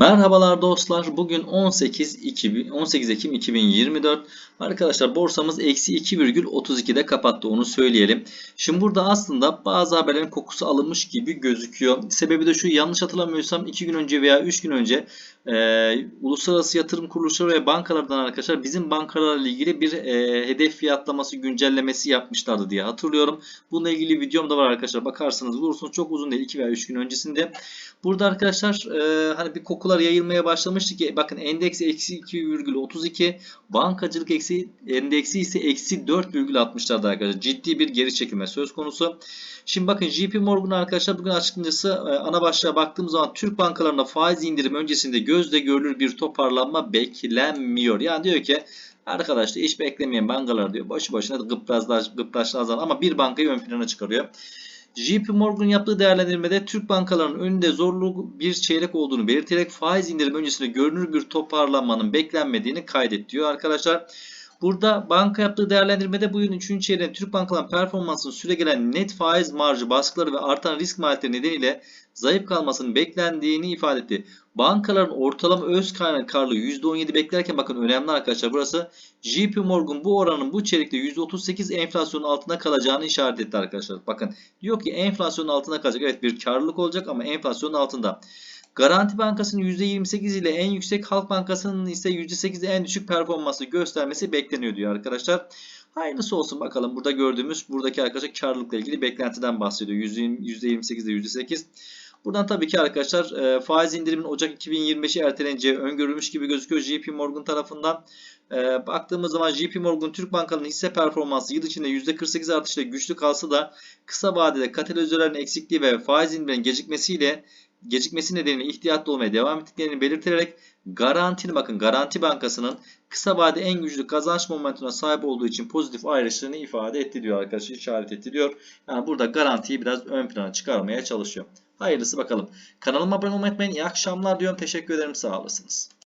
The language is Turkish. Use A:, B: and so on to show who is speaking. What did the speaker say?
A: Merhabalar dostlar. Bugün 18, 2000 18 Ekim 2024. Arkadaşlar borsamız eksi 2,32'de kapattı onu söyleyelim. Şimdi burada aslında bazı haberlerin kokusu alınmış gibi gözüküyor. Sebebi de şu yanlış hatırlamıyorsam 2 gün önce veya 3 gün önce e, uluslararası yatırım kuruluşları ve bankalardan arkadaşlar bizim bankalarla ilgili bir e, hedef fiyatlaması güncellemesi yapmışlardı diye hatırlıyorum. Bununla ilgili videom da var arkadaşlar. Bakarsanız bulursunuz. Çok uzun değil 2 veya 3 gün öncesinde. Burada arkadaşlar e, hani bir kokular yayılmaya başlamıştı ki bakın endeks eksi 2,32 bankacılık eksi endeksi ise eksi 4,60'larda arkadaşlar. Ciddi bir geri çekilme söz konusu. Şimdi bakın JP Morgan arkadaşlar bugün açıkçası e, ana başlığa baktığımız zaman Türk bankalarında faiz indirim öncesinde gözle görülür bir toparlanma beklenmiyor. Yani diyor ki Arkadaşlar hiç beklemeyen bankalar diyor. Boşu boşuna gıpraşlar, gıpraşlar ama bir bankayı ön plana çıkarıyor. JP Morgan yaptığı değerlendirmede Türk bankalarının önünde zorlu bir çeyrek olduğunu belirterek faiz indirim öncesinde görünür bir toparlanmanın beklenmediğini kaydet diyor arkadaşlar. Burada banka yaptığı değerlendirmede bu yılın 3. çeyreğinde Türk bankaların performansının süregelen net faiz marjı baskıları ve artan risk maliyetleri nedeniyle zayıf kalmasının beklendiğini ifade etti. Bankaların ortalama öz kaynak karlılığı %17 beklerken bakın önemli arkadaşlar burası JP Morgan bu oranın bu çeyrekte %38 enflasyonun altında kalacağını işaret etti arkadaşlar. Bakın diyor ki enflasyonun altında kalacak. Evet bir karlılık olacak ama enflasyonun altında. Garanti Bankası'nın %28 ile en yüksek, Halk Bankası'nın ise %8 en düşük performansı göstermesi bekleniyor diyor arkadaşlar. Hayırlısı olsun bakalım. Burada gördüğümüz buradaki arkadaşlar karlılıkla ilgili beklentiden bahsediyor. %28 ile %8. Buradan tabii ki arkadaşlar e, faiz indirimin Ocak 2025'i erteleneceği öngörülmüş gibi gözüküyor JP Morgan tarafından. E, baktığımız zaman JP Morgan Türk Bankalarının hisse performansı yıl içinde %48 artışla güçlü kalsa da kısa vadede katalizörlerin eksikliği ve faiz indiriminin gecikmesiyle gecikmesi nedeniyle ihtiyatlı olmaya devam ettiklerini belirterek garantini bakın Garanti Bankası'nın kısa vade en güçlü kazanç momentumuna sahip olduğu için pozitif ayrıştığını ifade etti diyor arkadaşlar işaret etti diyor. Yani burada garantiyi biraz ön plana çıkarmaya çalışıyor. Hayırlısı bakalım. Kanalıma abone olmayı unutmayın. İyi akşamlar diyorum. Teşekkür ederim. Sağ olasınız.